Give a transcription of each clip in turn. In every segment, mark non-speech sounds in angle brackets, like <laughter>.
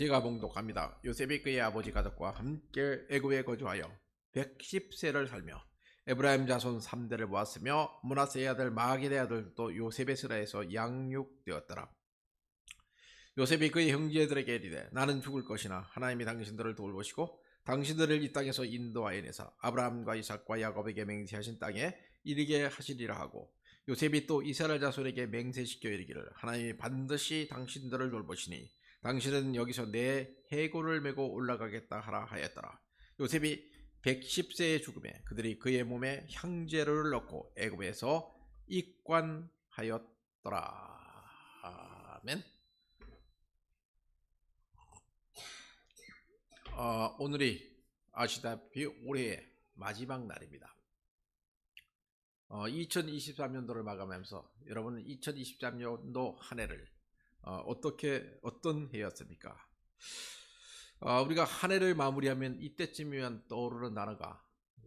제가 봉독합니다. 요셉이 그의 아버지 가족과 함께 애굽에 거주하여 110세를 살며 에브라임 자손 3대를 모았으며 문하세의 아들 마길의 아들도 요셉의 스라에서 양육되었더라. 요셉이 그의 형제들에게 이르되 나는 죽을 것이나 하나님이 당신들을 돌보시고 당신들을 이 땅에서 인도하여내서 아브라함과 이삭과 야곱에게 맹세하신 땅에 이르게 하시리라 하고 요셉이 또 이스라엘 자손에게 맹세시켜 이르기를 하나님이 반드시 당신들을 돌보시니 당신은 여기서 내 해골을 메고 올라가겠다 하라 하였더라. 요셉이 110세의 죽음에 그들이 그의 몸에 향재료를 넣고 애굽에서 입관하였더라. 아멘. 어, 오늘이 아시다시피 올해의 마지막 날입니다. 어, 2023년도를 마감하면서 여러분은 2023년도 한 해를 어, 떻게 어떤 해였습니까? 어, 우리가 한 해를 마무리하면 이때쯤이면 떠오르는 단어가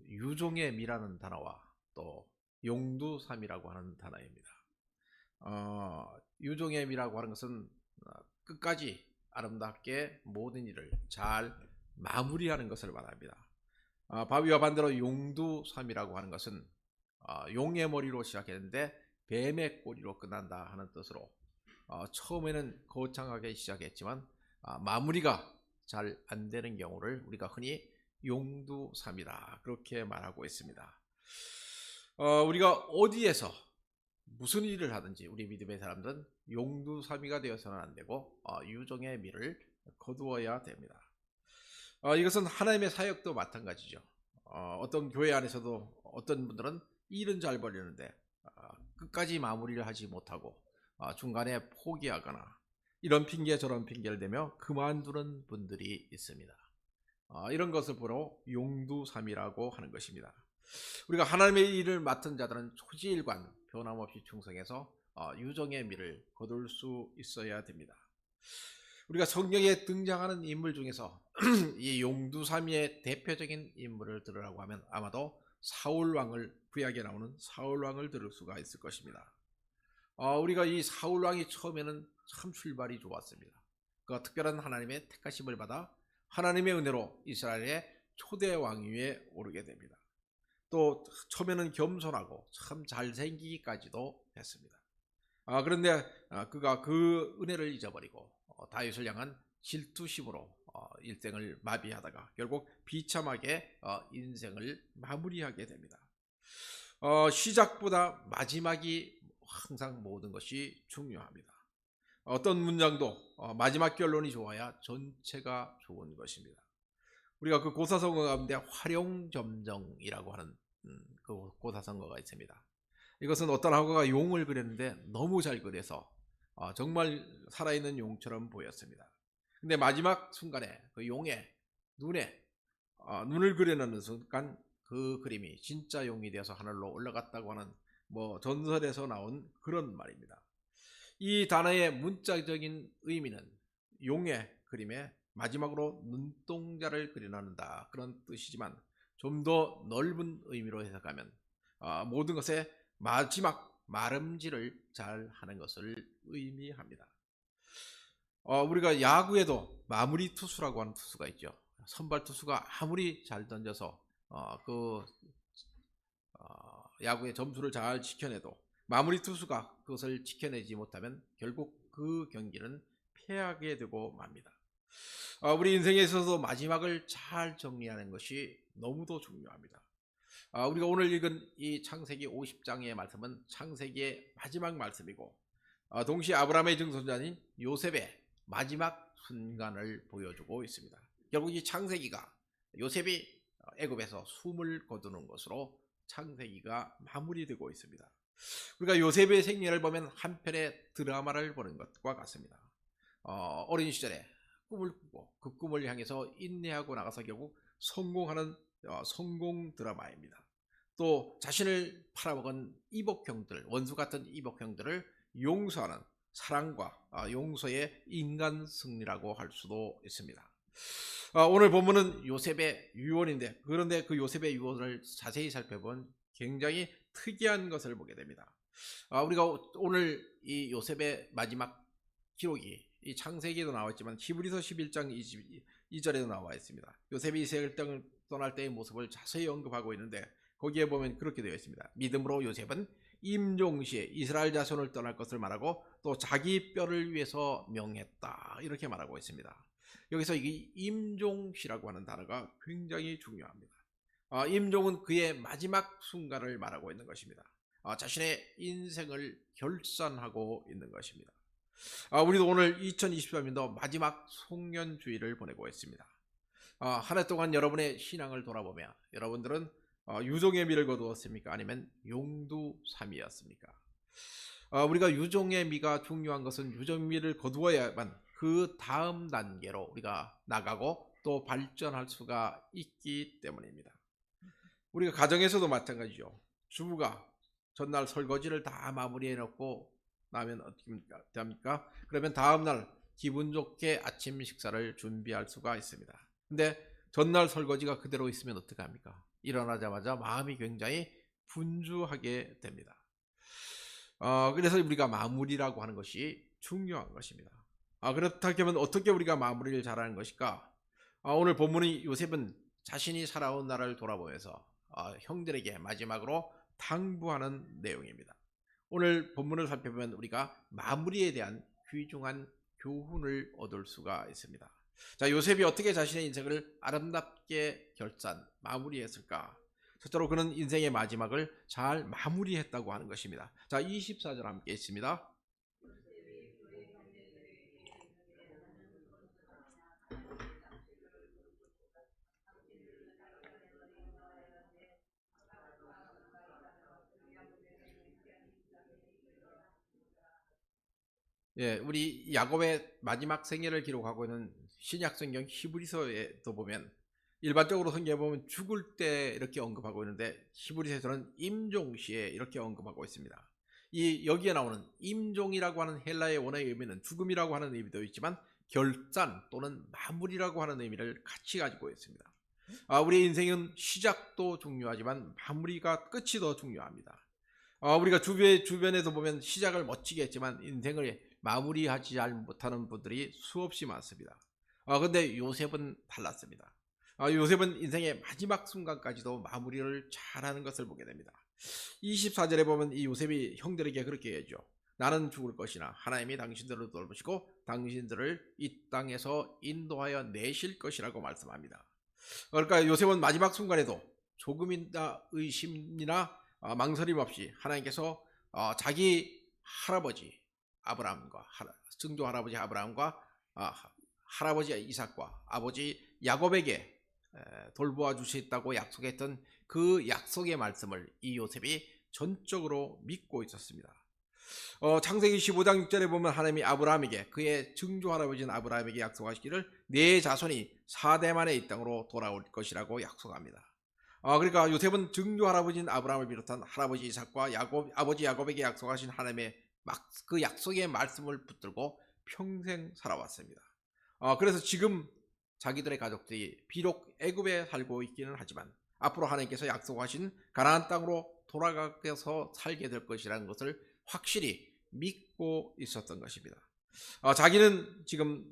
유종의 미라는 단어와 또 용두삼이라고 하는 단어입니다. 어, 유종의 미라고 하는 것은 어, 끝까지 아름답게 모든 일을 잘 마무리하는 것을 말합니다. 어, 바위와 반대로 용두삼이라고 하는 것은 어, 용의 머리로 시작했는데 뱀의 꼬리로 끝난다 하는 뜻으로 어, 처음에는 거창하게 시작했지만 아, 마무리가 잘 안 되는 경우를 우리가 흔히 용두삼이다 그렇게 말하고 있습니다. 어, 우리가 어디에서 무슨 일을 하든지 우리 믿음의 사람들은 용두삼이가 되어서는 안 되고 어, 유종의 미를 거두어야 됩니다. 어, 이것은 하나님의 사역도 마찬가지죠. 어, 어떤 교회 안에서도 어떤 분들은 일은 잘 벌리는데 어, 끝까지 마무리를 하지 못하고 어, 중간에 포기하거나 이런 핑계 저런 핑계를 대며 그만두는 분들이 있습니다. 어, 이런 것을 보러 용두삼이라고 하는 것입니다. 우리가 하나님의 일을 맡은 자들은 초지일관 변함없이 충성해서 어, 유정의 미를 거둘 수 있어야 됩니다. 우리가 성경에 등장하는 인물 중에서 <clears throat> 이 용두삼이의 대표적인 인물을 들으라고 하면 아마도 사울 왕을 구약에 나오는 사울 왕을 들을 수가 있을 것입니다. 어, 우리가 이 사울 왕이 처음에는 참 출발이 좋았습니다. 그 특별한 하나님의 택하심을 받아 하나님의 은혜로 이스라엘의 초대 왕위에 오르게 됩니다. 또 처음에는 겸손하고 참 잘생기기까지도 했습니다. 아, 그런데 아, 그가 그 은혜를 잊어버리고 어, 다윗을 향한 질투심으로 어, 일생을 마비하다가 결국 비참하게 어, 인생을 마무리하게 됩니다. 어, 시작보다 마지막이 항상 모든 것이 중요합니다. 어떤 문장도 어, 마지막 결론이 좋아야 전체가 좋은 것입니다. 우리가 그 고사성어 가운데 활용점정이라고 하는 음, 그 고사성어가 있습니다. 이것은 어떤 학과가 용을 그렸는데 너무 잘 그려서 어, 정말 살아있는 용처럼 보였습니다. 근데 마지막 순간에 그 용의 눈에 어, 눈을 그려놓는 순간 그 그림이 진짜 용이 되어서 하늘로 올라갔다고 하는 뭐 전설에서 나온 그런 말입니다. 이 단어의 문자적인 의미는 용의 그림에 마지막으로 눈동자를 그려놓는다 그런 뜻이지만 좀 더 넓은 의미로 해석하면 어, 모든 것의 마지막 마름질을 잘 하는 것을 의미합니다. 어, 우리가 야구에도 마무리 투수라고 하는 투수가 있죠. 선발 투수가 아무리 잘 던져서 어, 그 어, 야구의 점수를 잘 지켜내도 마무리 투수가 그것을 지켜내지 못하면 결국 그 경기는 패하게 되고 맙니다. 어, 우리 인생에 있어서 마지막을 잘 정리하는 것이 너무도 중요합니다. 아, 우리가 오늘 읽은 이 창세기 50장의 말씀은 창세기의 마지막 말씀이고 아, 동시에 아브라함의 증손자인 요셉의 마지막 순간을 보여주고 있습니다. 결국 이 창세기가 요셉이 애굽에서 숨을 거두는 것으로 창세기가 마무리되고 있습니다. 우리가 요셉의 생애를 보면 한편의 드라마를 보는 것과 같습니다. 어, 어린 시절에 꿈을 꾸고 그 꿈을 향해서 인내하고 나가서 결국 성공하는 어, 성공 드라마입니다. 또 자신을 팔아먹은 이복형들, 원수 같은 이복형들을 용서하는 사랑과 아, 용서의 인간 승리라고 할 수도 있습니다. 아, 오늘 본문은 요셉의 유언인데 그런데 그 요셉의 유언을 자세히 살펴본 굉장히 특이한 것을 보게 됩니다. 아, 우리가 오늘 이 요셉의 마지막 기록이 이 창세기에도 나와 있지만 히브리서 11장 22절에도 나와 있습니다. 요셉이 이스라엘 땅을 떠날 때의 모습을 자세히 언급하고 있는데 거기에 보면 그렇게 되어 있습니다. 믿음으로 요셉은 임종시에 이스라엘 자손을 떠날 것을 말하고 또 자기 뼈를 위해서 명했다 이렇게 말하고 있습니다. 여기서 이 임종시라고 하는 단어가 굉장히 중요합니다. 아, 임종은 그의 마지막 순간을 말하고 있는 것입니다. 아, 자신의 인생을 결산하고 있는 것입니다. 아, 우리도 오늘 2023년도 마지막 송년주의를 보내고 있습니다. 아, 한해 동안 여러분의 신앙을 돌아보며 여러분들은 어, 유종의 미를 거두었습니까? 아니면 용두삼이었습니까? 어, 우리가 유종의 미가 중요한 것은 유종의 미를 거두어야만 그 다음 단계로 우리가 나가고 또 발전할 수가 있기 때문입니다. 우리가 가정에서도 마찬가지죠. 주부가 전날 설거지를 다 마무리해 놓고 나면 어떻게 됩니까? 그러면 다음날 기분 좋게 아침 식사를 준비할 수가 있습니다. 근데 전날 설거지가 그대로 있으면 어떡합니까? 일어나자마자 마음이 굉장히 분주하게 됩니다. 어, 그래서 우리가 마무리라고 하는 것이 중요한 것입니다. 아, 그렇다면 어떻게 우리가 마무리를 잘하는 것일까? 아, 오늘 본문이 요셉은 자신이 살아온 나라를 돌아보면서 아, 형들에게 마지막으로 당부하는 내용입니다. 오늘 본문을 살펴보면 우리가 마무리에 대한 귀중한 교훈을 얻을 수가 있습니다. 자, 요셉이 어떻게 자신의 인생을 아름답게 결산, 마무리했을까? 첫째로 그는 인생의 마지막을 잘 마무리했다고 하는 것입니다. 자, 24절 함께 있습니다. 예, 우리 야곱의 마지막 생애를 기록하고 있는 신약 성경 히브리서에도 보면 일반적으로 성경에 보면 죽을 때 이렇게 언급하고 있는데 히브리서에서는 임종 시에 이렇게 언급하고 있습니다. 이 여기에 나오는 임종이라고 하는 헬라의 원어의 의미는 죽음이라고 하는 의미도 있지만 결산 또는 마무리라고 하는 의미를 같이 가지고 있습니다. 아, 우리의 인생은 시작도 중요하지만 마무리가 끝이 더 중요합니다. 아, 우리가 주변, 주변에서 보면 시작을 멋지게 했지만 인생을 마무리하지 잘 못하는 분들이 수없이 많습니다. 아, 근데 요셉은 달랐습니다. 아, 요셉은 인생의 마지막 순간까지도 마무리를 잘하는 것을 보게 됩니다. 24절에 보면 이 요셉이 형들에게 그렇게 해죠. 나는 죽을 것이나 하나님이 당신들을 돌보시고 당신들을 이 땅에서 인도하여 내실 것이라고 말씀합니다. 그러니까 요셉은 마지막 순간에도 조금이나 의심이나 아, 망설임 없이 하나님께서 어, 자기 할아버지 아브라함과 증조 할아버지 아브라함과 아, 할아버지 이삭과 아버지 야곱에게 돌보아 주시겠다고 약속했던 그 약속의 말씀을 이 요셉이 전적으로 믿고 있었습니다. 어, 창세기 15장 6절에 보면 하나님이 아브라함에게 그의 증조 할아버지인 아브라함에게 약속하시기를 내 자손이 4대 만에 이 땅으로 돌아올 것이라고 약속합니다. 어, 그러니까 요셉은 증조 할아버지인 아브라함을 비롯한 할아버지 이삭과 야곱, 아버지 야곱에게 약속하신 하나님의 막 그 약속의 말씀을 붙들고 평생 살아왔습니다. 어, 그래서 지금 자기들의 가족들이 비록 애굽에 살고 있기는 하지만 앞으로 하나님께서 약속하신 가나안 땅으로 돌아가서 살게 될 것이라는 것을 확실히 믿고 있었던 것입니다. 어, 자기는 지금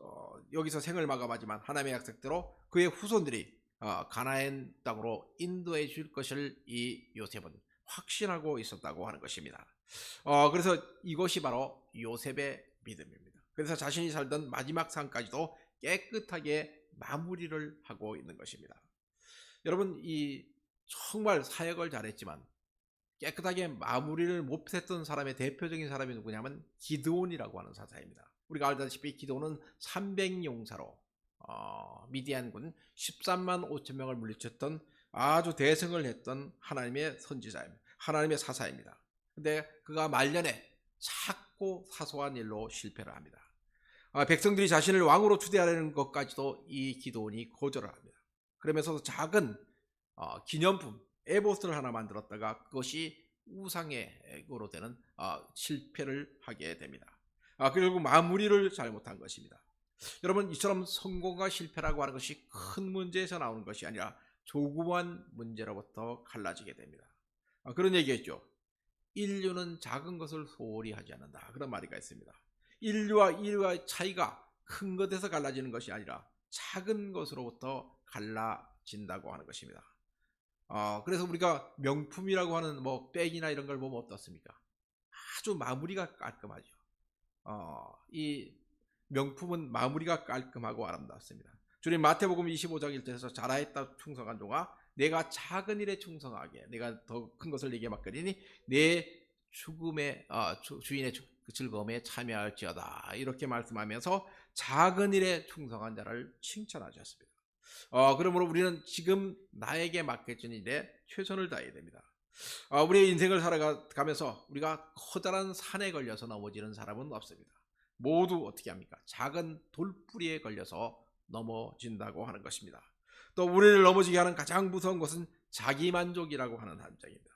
어, 여기서 생을 마감하지만 하나님의 약속대로 그의 후손들이 어, 가나안 땅으로 인도해 줄 것을 이 요셉은 확신하고 있었다고 하는 것입니다. 어, 그래서 이것이 바로 요셉의 믿음입니다. 그래서 자신이 살던 마지막 삶까지도 깨끗하게 마무리를 하고 있는 것입니다. 여러분, 이 정말 사역을 잘했지만 깨끗하게 마무리를 못했던 사람의 대표적인 사람이 누구냐면 기드온이라고 하는 사사입니다. 우리가 알다시피 기드온은 300용사로 어, 미디안군 13만 5천 명을 물리쳤던 아주 대승을 했던 하나님의 선지자입니다. 하나님의 사사입니다. 근데 그가 말년에 작고 사소한 일로 실패를 합니다. 아, 백성들이 자신을 왕으로 추대하려는 것까지도 이 기도원이 거절을 합니다. 그러면서 작은 어, 기념품 에보스를 하나 만들었다가 그것이 우상의으로 되는 어, 실패를 하게 됩니다. 아, 그리고 마무리를 잘못한 것입니다. 여러분 이처럼 성공과 실패라고 하는 것이 큰 문제에서 나오는 것이 아니라 조그만 문제로부터 갈라지게 됩니다. 아, 그런 얘기했죠. 인류는 작은 것을 소홀히 하지 않는다. 그런 말이가 있습니다. 인류와 인류와의 차이가 큰 것에서 갈라지는 것이 아니라 작은 것으로부터 갈라진다고 하는 것입니다. 어, 그래서 우리가 명품이라고 하는 뭐 백이나 이런 걸 보면 어떻습니까? 아주 마무리가 깔끔하죠. 어, 이 명품은 마무리가 깔끔하고 아름답습니다. 주님 마태복음 25장 1절에서 잘하였다 충성한 종아 내가 작은 일에 충성하게 내가 더 큰 것을 내게 맡기니 내 죽음의 어, 주, 주인의 주- 그 즐거움에 참여할지어다 이렇게 말씀하면서 작은 일에 충성한 자를 칭찬하셨습니다. 어, 그러므로 우리는 지금 나에게 맡겨진 일에 최선을 다해야 됩니다. 어, 우리의 인생을 살아가면서 우리가 커다란 산에 걸려서 넘어지는 사람은 없습니다. 모두 어떻게 합니까? 작은 돌뿌리에 걸려서 넘어진다고 하는 것입니다. 또 우리를 넘어지게 하는 가장 무서운 것은 자기만족이라고 하는 함정입니다.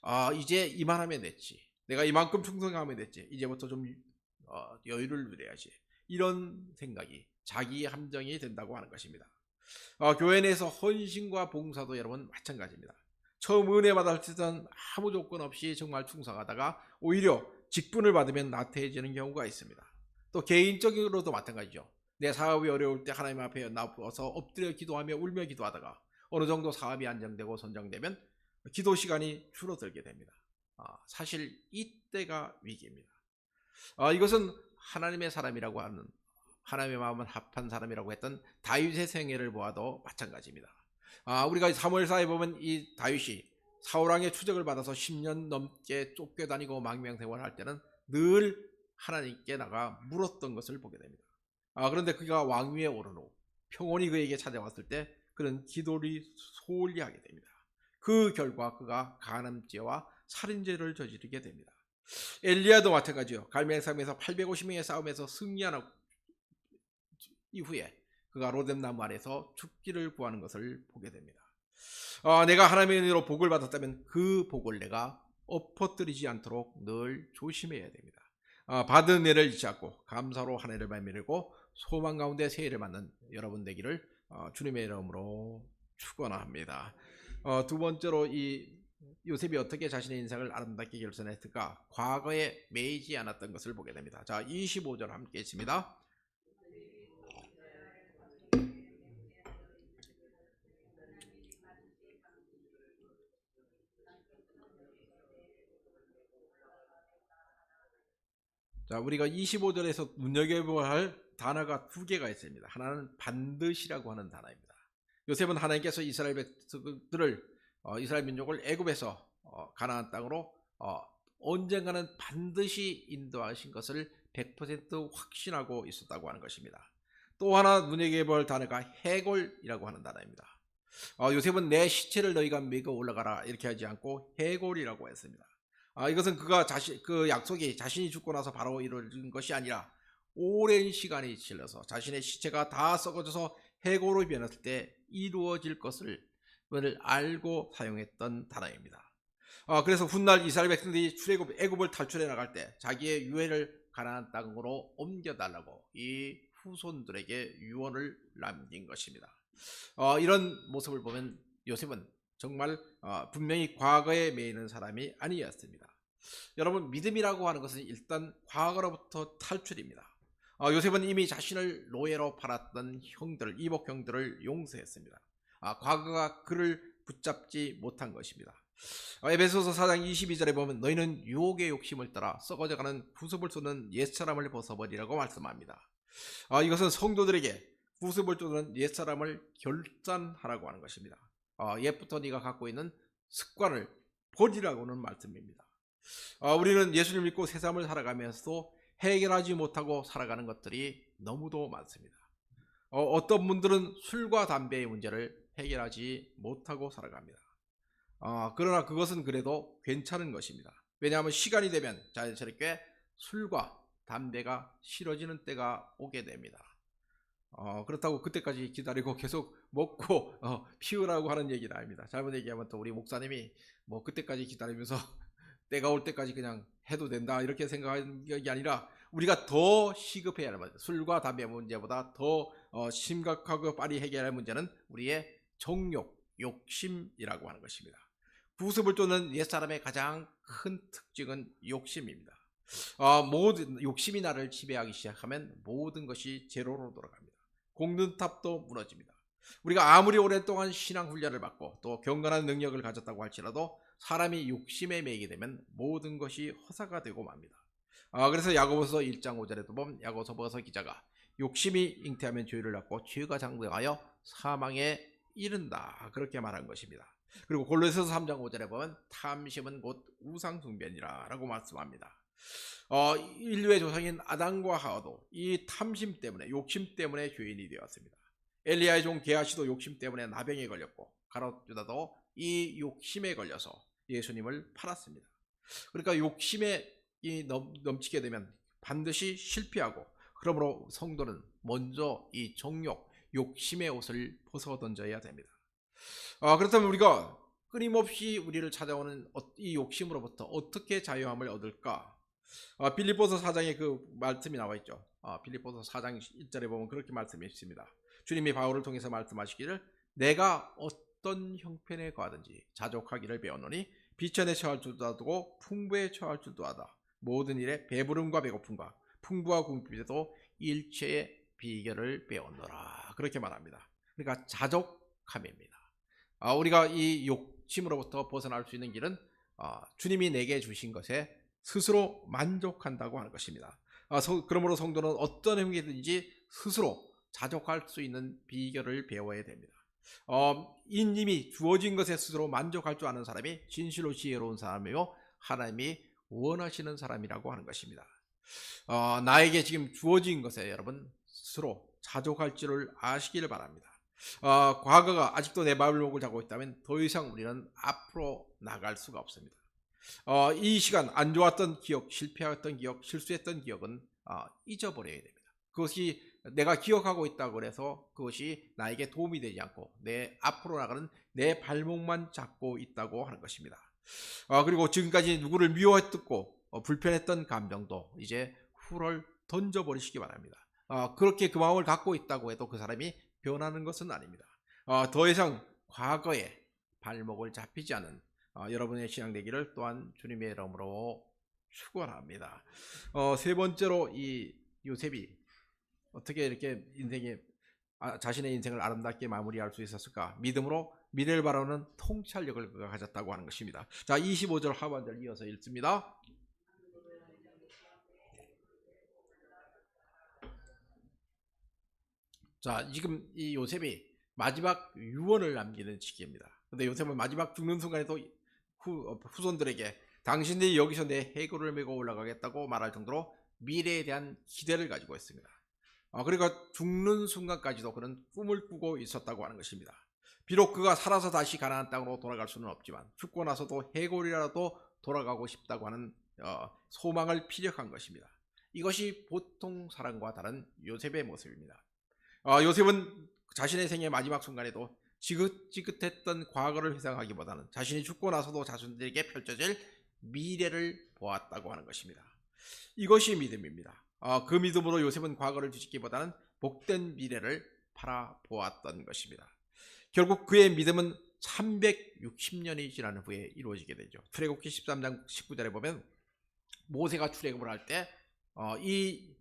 아, 이제 이만하면 됐지. 내가 이만큼 충성하면 됐지. 이제부터 좀 어, 여유를 누려야지. 이런 생각이 자기 함정이 된다고 하는 것입니다. 어, 교회 내에서 헌신과 봉사도 여러분 마찬가지입니다. 처음 은혜 받을 때는 아무 조건 없이 정말 충성하다가 오히려 직분을 받으면 나태해지는 경우가 있습니다. 또 개인적으로도 마찬가지죠. 내 사업이 어려울 때 하나님 앞에 나와서 엎드려 기도하며 울며 기도하다가 어느 정도 사업이 안정되고 선정되면 기도 시간이 줄어들게 됩니다. 아, 사실 이때가 위기입니다. 아, 이것은 하나님의 사람이라고 하는 하나님의 마음은 합한 사람이라고 했던 다윗의 생애를 보아도 마찬가지입니다. 아, 우리가 사무엘사에 보면 이 다윗이 사울왕의 추적을 받아서 10년 넘게 쫓겨다니고 망명 생활을 할 때는 늘 하나님께 나가 물었던 것을 보게 됩니다. 아, 그런데 그가 왕위에 후 평온이 그에게 찾아왔을 때 그는 기도를 소홀히 하게 됩니다. 그 결과 그가 간음죄와 살인죄를 저지르게 됩니다. 엘리야도 마찬가지요. 갈멜산에서 850명의 싸움에서 승리하는 이후에 그가 로뎀나무 아래서 죽기를 구하는 것을 보게 됩니다. 아, 내가 하나님의 은혜로 복을 받았다면 그 복을 내가 엎어뜨리지 않도록 늘 조심해야 됩니다. 아, 받은 은혜를 잊지 않고 감사로 한 해를 발밀고 소망 가운데 새해를 맞는 여러분 되기를 어, 주님의 이름으로 축원합니다. 어, 두 번째로 이 요셉이 어떻게 자신의 인생을 아름답게 결선했을까? 과거에 매이지 않았던 것을 보게 됩니다. 자, 25절 함께 있습니다. 자, 우리가 25절에서 눈여겨봐야 할 단어가 두 개가 있습니다. 하나는 반드시라고 하는 단어입니다. 요셉은 하나님께서 이스라엘 백성들을 어, 이스라엘 민족을 애굽에서 어, 가나안 땅으로 어, 언젠가는 반드시 인도하신 것을 100% 확신하고 있었다고 하는 것입니다. 또 하나 눈여겨볼 단어가 해골이라고 하는 단어입니다. 어, 요셉은 내 시체를 너희가 메고 올라가라 이렇게 하지 않고 해골이라고 했습니다. 아, 이것은 그가 자신 그 약속이 자신이 죽고 나서 바로 이루어진 것이 아니라 오랜 시간이 질러서 자신의 시체가 다 썩어져서 해고로 변했을 때 이루어질 것을 을 알고 사용했던 단어입니다. 아, 그래서 훗날 이스라엘 백성들이 출애굽 애굽을 탈출해 나갈 때 자기의 유해를 가나안 땅으로 옮겨 달라고 이 후손들에게 유언을 남긴 것입니다. 어, 이런 모습을 보면 요셉은 정말 어, 분명히 과거에 매이는 사람이 아니었습니다. 여러분 믿음이라고 하는 것은 일단 과거로부터 탈출입니다. 어, 요셉은 이미 자신을 노예로 팔았던 형들, 이복 형들을 용서했습니다. 아, 과거가 그를 붙잡지 못한 것입니다. 어, 에베소서 4장 22절에 보면 너희는 유혹의 욕심을 따라 썩어져가는 구습을 쏘는 옛사람을 벗어버리라고 말씀합니다. 아, 이것은 성도들에게 구습을 쏘는 옛사람을 결단하라고 하는 것입니다. 어, 옛부터 네가 갖고 있는 습관을 버리라고는 말씀입니다. 어, 우리는 예수를 믿고 세상을 살아가면서 해결하지 못하고 살아가는 것들이 너무도 많습니다. 어, 떤 분들은 술과 담배의 문제를 해결하지 못하고 살아갑니다. 어, 그러나 그것은 그래도 괜찮은 것입니다. 왜냐하면 시간이 되면 자연스럽게 술과 담배가 싫어지는 때가 오게 됩니다. 어, 그렇다고 그때까지 기다리고 계속 먹고 어, 피우라고 하는 얘기는 아닙니다. 잘못 얘기하면 또 우리 목사님이 뭐 그때까지 기다리면서 때가 올 때까지 그냥 해도 된다 이렇게 생각하는 게 아니라 우리가 더 시급해야 하는 문제, 술과 담배 문제보다 더 어, 심각하고 빨리 해결할 문제는 우리의 정욕, 욕심이라고 하는 것입니다. 구습을 쫓는 옛사람의 가장 큰 특징은 욕심입니다. 어, 모든 욕심이 나를 지배하기 시작하면 모든 것이 제로로 돌아갑니다. 공든탑도 무너집니다. 우리가 아무리 오랫동안 신앙 훈련을 받고 또 경건한 능력을 가졌다고 할지라도 사람이 욕심에 매이게 되면 모든 것이 허사가 되고 맙니다. 아, 그래서 야고보서 1장 5절에도 보면 야고보서 기자가 욕심이 잉태하면 죄를 낳고 죄가 장등하여 사망에 이른다 그렇게 말한 것입니다. 그리고 골로새서 3장 5절에 보면 탐심은 곧 우상 숭배니라라고 말씀합니다. 어, 인류의 조상인 아담과 하와도 이 탐심 때문에 욕심 때문에 죄인이 되었습니다. 엘리야의 종 게하시도 욕심 때문에 나병에 걸렸고 가롯 유다도 이 욕심에 걸려서 예수님을 팔았습니다. 그러니까 욕심에 넘치게 되면 반드시 실패하고 그러므로 성도는 먼저 이 정욕, 욕심의 옷을 벗어 던져야 됩니다. 아, 그렇다면 우리가 끊임없이 우리를 찾아오는 어- 이 욕심으로부터 어떻게 자유함을 얻을까? 아, 빌립보서 4장에 그 말씀이 나와 있죠. 아, 빌립보서 4장 1절에 보면 그렇게 말씀이 있습니다. 주님이 바울을 통해서 말씀하시기를 내가 어떤 형편에 거하든지 자족하기를 배웠노니 비천에 처할 줄도 하고 풍부에 처할 줄도 하다. 모든 일에 배부름과 배고픔과 풍부와 궁핍에도 일체의 비결을 배웠노라. 그렇게 말합니다. 그러니까 자족함입니다. 아, 우리가 이 욕심으로부터 벗어날 수 있는 길은 아, 주님이 내게 주신 것에 스스로 만족한다고 하는 것입니다. 아, 서- 그러므로 성도는 어떤 행위든지 스스로 자족할 수 있는 비결을 배워야 됩니다. 어, 이님이 주어진 것에 스스로 만족할 줄 아는 사람이 진실로 지혜로운 사람이요 하나님이 원하시는 사람이라고 하는 것입니다. 어, 나에게 지금 주어진 것에 여러분 스스로 자족할 줄을 아시기를 바랍니다. 어, 과거가 아직도 내 발목을 잡고 있다면 더 이상 우리는 앞으로 나갈 수가 없습니다. 어, 이 시간 안 좋았던 기억, 실패했던 기억, 실수했던 기억은 어, 잊어버려야 됩니다. 그것이 내가 기억하고 있다고 그래서 그것이 나에게 도움이 되지 않고 내 앞으로 나가는 내 발목만 잡고 있다고 하는 것입니다. 어, 그리고 지금까지 누구를 미워했고 어, 불편했던 감정도 이제 훌을 던져버리시기 바랍니다. 어, 그렇게 그 마음을 갖고 있다고 해도 그 사람이 변하는 것은 아닙니다. 어, 더 이상 과거에 발목을 잡히지 않은 어, 여러분의 신앙 되기를 또한 주님의 이름으로 축원합니다. 어, 세 번째로 이 요셉이 어떻게 이렇게 인생에 아, 자신의 인생을 아름답게 마무리할 수 있었을까? 믿음으로 미래를 바라는 통찰력을 가졌다고 하는 것입니다. 자, 25절 하반절 이어서 읽습니다. 자, 지금 이 요셉이 마지막 유언을 남기는 시기입니다. 근데 요셉은 마지막 죽는 순간에도 후, 어, 후손들에게 당신들이 여기서 내 해골을 메고 올라가겠다고 말할 정도로 미래에 대한 기대를 가지고 있습니다. 아, 그러니까 죽는 순간까지도 그는 꿈을 꾸고 있었다고 하는 것입니다. 비록 그가 살아서 다시 가나안 땅으로 돌아갈 수는 없지만 죽고 나서도 해골이라도 돌아가고 싶다고 하는 어, 소망을 피력한 것입니다. 이것이 보통 사람과 다른 요셉의 모습입니다. 어, 요셉은 자신의 생의 마지막 순간에도 지긋지긋했던 과거를 회상하기보다는 자신이 죽고 나서도 자손들에게 펼쳐질 미래를 보았다고 하는 것입니다. 이것이 믿음입니다. 어, 그 믿음으로 요셉은 과거를 뒤집기보다는 복된 미래를 바라보았던 것입니다. 결국 그의 믿음은 360년이 지난 후에 이루어지게 되죠. 출애굽기 13장 19절에 보면 모세가 출애굽을 할 때 이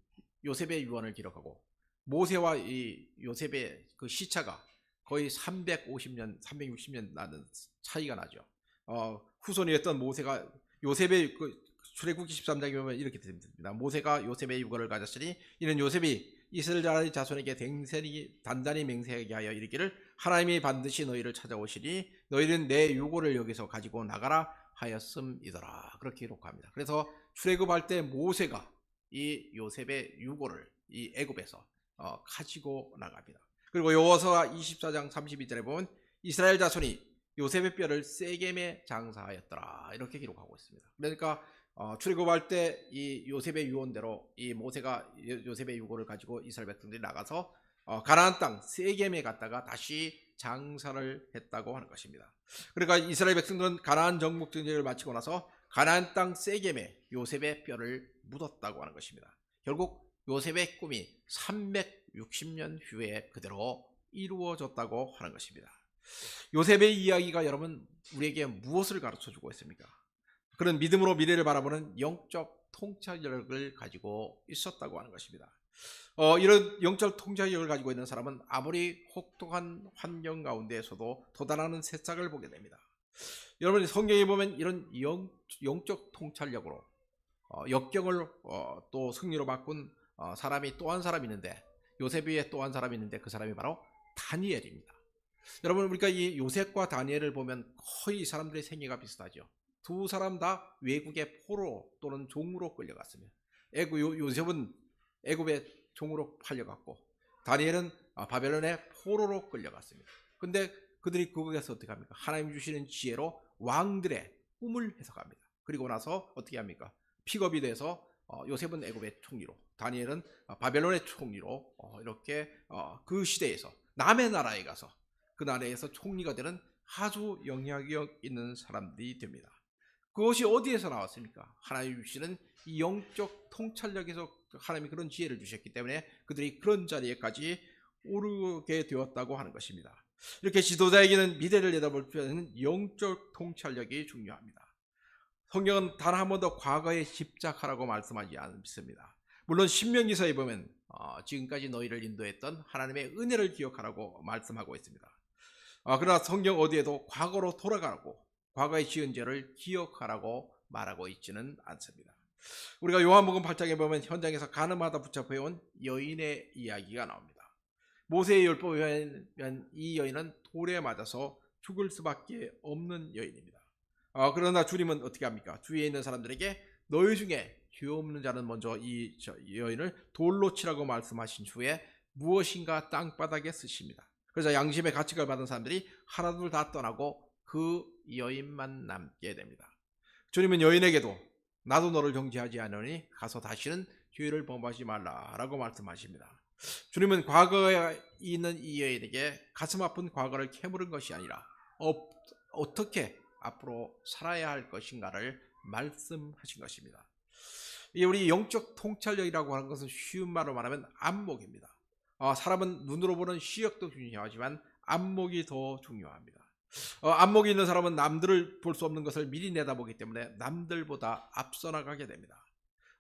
요셉의 유언을 기록하고 모세와 이 요셉의 그 시차가 거의 350년, 360년 나는 차이가 나죠. 어, 후손이었던 모세가 요셉의 그 출애굽기 13장에 보면 이렇게 됩니다. 모세가 요셉의 유거를 가졌으니 이는 요셉이 이스라엘 자손에게 댕세히 단단히 맹세하게 하여 이르기를 하나님이 반드시 너희를 찾아오시니 너희는 내 유고를 여기서 가지고 나가라 하였음이더라. 그렇게 기록합니다. 그래서 출애굽할 때 모세가 이 요셉의 유고를 이 애굽에서 어, 가지고 나갑니다. 그리고 여호수아 24장 32절에 보면 이스라엘 자손이 요셉의 뼈를 세겜에 장사하였더라 이렇게 기록하고 있습니다. 그러니까 어, 출애굽할 때 이 요셉의 유언대로 이 모세가 요- 요셉의 유고를 가지고 이스라엘 백성들이 나가서 어, 가나안 땅 세겜에 갔다가 다시 장사를 했다고 하는 것입니다. 그러니까 이스라엘 백성들은 가나안 정복 전쟁을 마치고 나서 가나안 땅 세겜에 요셉의 뼈를 묻었다고 하는 것입니다. 결국 요셉의 꿈이 360년 후에 그대로 이루어졌다고 하는 것입니다. 요셉의 이야기가 여러분 우리에게 무엇을 가르쳐 주고 있습니까? 그런 믿음으로 미래를 바라보는 영적 통찰력을 가지고 있었다고 하는 것입니다. 어, 이런 영적 통찰력을 가지고 있는 사람은 아무리 혹독한 환경 가운데에서도 도달하는 새싹을 보게 됩니다. 여러분 성경에 보면 이런 영, 영적 통찰력으로 어, 역경을 어, 또 승리로 바꾼 어, 사람이 또 한 사람이 있는데 요셉 위에 또 한 사람이 있는데 그 사람이 바로 다니엘입니다. 여러분 우리가 이 요셉과 다니엘을 보면 거의 이 사람들의 생애가 비슷하죠. 두 사람 다 외국의 포로 또는 종으로 끌려갔으며 애굽 요, 요셉은 애굽의 종으로 팔려갔고 다니엘은 아, 바벨론의 포로로 끌려갔습니다. 근데 그들이 거기에서 어떻게 합니까? 하나님 주시는 지혜로 왕들의 꿈을 해석합니다. 그리고 나서 어떻게 합니까? 픽업이 돼서 어, 요셉은 애굽의 총리로, 다니엘은 어, 바벨론의 총리로 어, 이렇게 어, 그 시대에서 남의 나라에 가서 그 나라에서 총리가 되는 아주 영향력 있는 사람들이 됩니다. 그것이 어디에서 나왔습니까? 하나님 주시는 이 영적 통찰력에서 하나님이 그런 지혜를 주셨기 때문에 그들이 그런 자리에까지 오르게 되었다고 하는 것입니다. 이렇게 지도자에게는 미래를 내다볼 때는 영적 통찰력이 중요합니다. 성경은 단 한 번도 과거에 집착하라고 말씀하지 않습니다. 물론 신명기서에 보면 어, 지금까지 너희를 인도했던 하나님의 은혜를 기억하라고 말씀하고 있습니다. 아, 그러나 성경 어디에도 과거로 돌아가라고 과거에 지은 죄를 기억하라고 말하고 있지는 않습니다. 우리가 요한복음 8장에 보면 현장에서 가늠하다 붙잡혀온 여인의 이야기가 나옵니다. 모세의 율법에 보면 이 여인은 돌에 맞아서 죽을 수밖에 없는 여인입니다. 아, 그러나 주님은 어떻게 합니까? 주위에 있는 사람들에게 너희 중에 죄 없는 자는 먼저 이 여인을 돌로 치라고 말씀하신 후에 무엇인가 땅바닥에 쓰십니다. 그래서 양심의 가책을 받은 사람들이 하나둘 다 떠나고 그 여인만 남게 됩니다. 주님은 여인에게도 나도 너를 정죄하지 않으니 가서 다시는 죄를 범하지 말라라고 말씀하십니다. 주님은 과거에 있는 이 여인에게 가슴 아픈 과거를 캐물은 것이 아니라 어, 어떻게 앞으로 살아야 할 것인가를 말씀하신 것입니다. 이 우리 영적 통찰력이라고 하는 것은 쉬운 말로 말하면 안목입니다. 어, 사람은 눈으로 보는 시력도 중요하지만 안목이 더 중요합니다. 어, 안목이 있는 사람은 남들을 볼 수 없는 것을 미리 내다보기 때문에 남들보다 앞서 나가게 됩니다.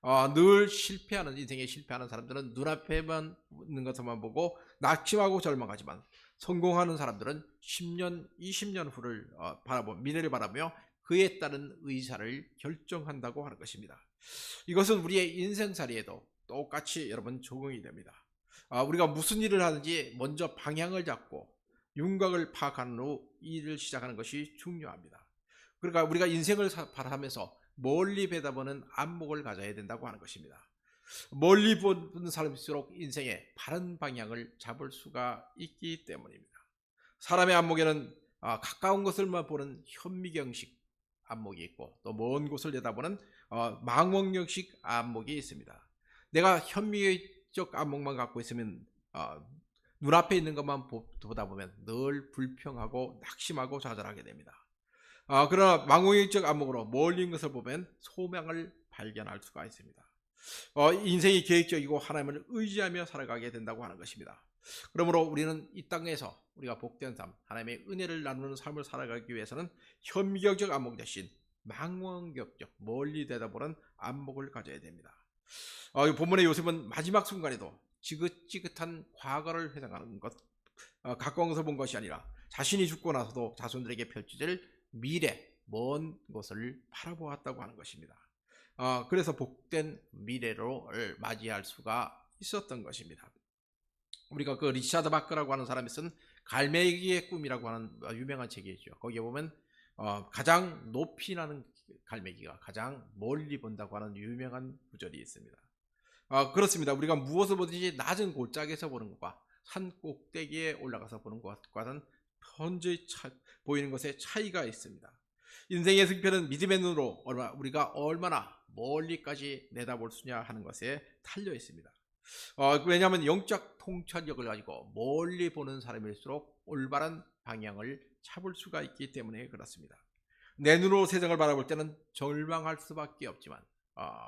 어, 늘 실패하는 인생에 실패하는 사람들은 눈앞에만 있는 것만 보고 낙심하고 절망하지만 성공하는 사람들은 10년, 20년 후를 어, 바라보 미래를 바라며 그에 따른 의사를 결정한다고 하는 것입니다. 이것은 우리의 인생살이에도 똑같이 여러분 적용이 됩니다. 아, 우리가 무슨 일을 하든지 먼저 방향을 잡고 윤곽을 파악한 후 일을 시작하는 것이 중요합니다. 그러니까 우리가 인생을 바라면서 멀리 배다보는 안목을 가져야 된다고 하는 것입니다. 멀리 보는 사람일수록 인생의 바른 방향을 잡을 수가 있기 때문입니다. 사람의 안목에는 아, 가까운 것을만 보는 현미경식 안목이 있고 또 먼 곳을 내다보는 어, 망원경식 안목이 있습니다. 내가 현미적 안목만 갖고 있으면 어, 눈앞에 있는 것만 보다 보면 늘 불평하고 낙심하고 좌절하게 됩니다. 아, 그러나 망원경적 안목으로 있는 것을 보면 소명을 발견할 수가 있습니다. 어, 인생이 계획적이고 하나님을 의지하며 살아가게 된다고 하는 것입니다. 그러므로 우리는 이 땅에서 우리가 복된 삶, 하나님의 은혜를 나누는 삶을 살아가기 위해서는 현미경적 안목 대신 망원경적 멀리 내다보는 안목을 가져야 됩니다. 어, 본문의 요셉은 마지막 순간에도 지긋지긋한 과거를 회상하는 것, 어, 것을 본 것이 아니라 자신이 죽고 나서도 자손들에게 펼쳐질 미래, 먼 것을 바라보았다고 하는 것입니다. 어, 그래서 복된 미래를 맞이할 수가 있었던 것입니다. 우리가 그 리차드 바크라고 하는 사람이 쓴 갈매기의 꿈이라고 하는 유명한 책이 있죠. 거기에 보면 어, 가장 높이 나는 갈매기가 가장 멀리 본다고 하는 유명한 구절이 있습니다. 어, 그렇습니다. 우리가 무엇을 보든지 낮은 골짜기에서 보는 것과 산 꼭대기에 올라가서 보는 것과는 현재 보이는 것에 차이가 있습니다. 인생의 승패는 믿음의 눈으로 우리가 얼마나 멀리까지 내다볼 수냐 하는 것에 달려 있습니다. 어, 왜냐하면 영적 통찰력을 가지고 멀리 보는 사람일수록 올바른 방향을 잡을 수가 있기 때문에 그렇습니다. 내 눈으로 세상을 바라볼 때는 절망할 수밖에 없지만 어,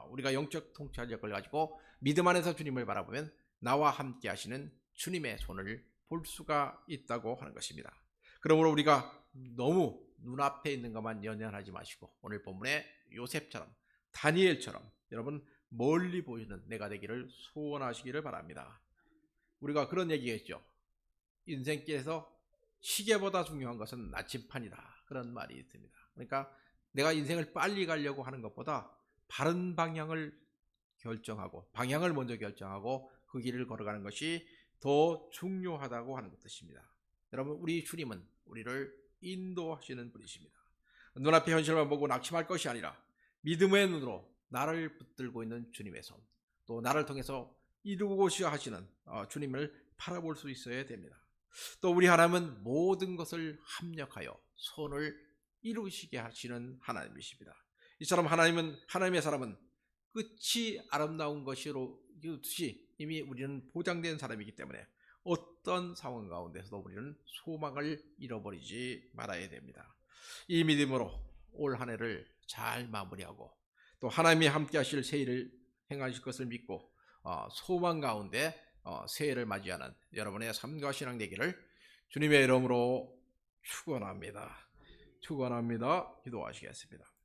우리가 영적 통찰력을 가지고 믿음 안에서 주님을 바라보면 나와 함께 하시는 주님의 손을 볼 수가 있다고 하는 것입니다. 그러므로 우리가 너무 눈앞에 있는 것만 연연하지 마시고 오늘 본문의 요셉처럼 다니엘처럼 여러분 멀리 보이는 내가 되기를 소원하시기를 바랍니다. 우리가 그런 얘기했죠. 인생길에서 시계보다 중요한 것은 나침판이다. 그런 말이 있습니다. 그러니까 내가 인생을 빨리 가려고 하는 것보다 바른 방향을 결정하고 방향을 먼저 결정하고 그 길을 걸어가는 것이 더 중요하다고 하는 뜻입니다. 여러분 우리 주님은 우리를 인도하시는 분이십니다. 눈앞의 현실만 보고 낙심할 것이 아니라 믿음의 눈으로 나를 붙들고 있는 주님의 손, 또 나를 통해서 이루고자 하시는 어, 주님을 바라볼 수 있어야 됩니다. 또 우리 하나님은 모든 것을 합력하여 손을 이루시게 하시는 하나님이십니다. 이처럼 하나님은 하나님의 사람은 끝이 아름다운 것이로 듯이 이미 우리는 보장된 사람이기 때문에 어떤 상황 가운데서도 우리는 소망을 잃어버리지 말아야 됩니다. 이 믿음으로 올 한 해를 잘 마무리하고 또 하나님이 함께 하실 새해를 행하실 것을 믿고 어, 소망 가운데 어, 새해를 맞이하는 여러분의 삶과 신앙 되기를 주님의 이름으로 축원합니다. 축원합니다. 기도하시겠습니다.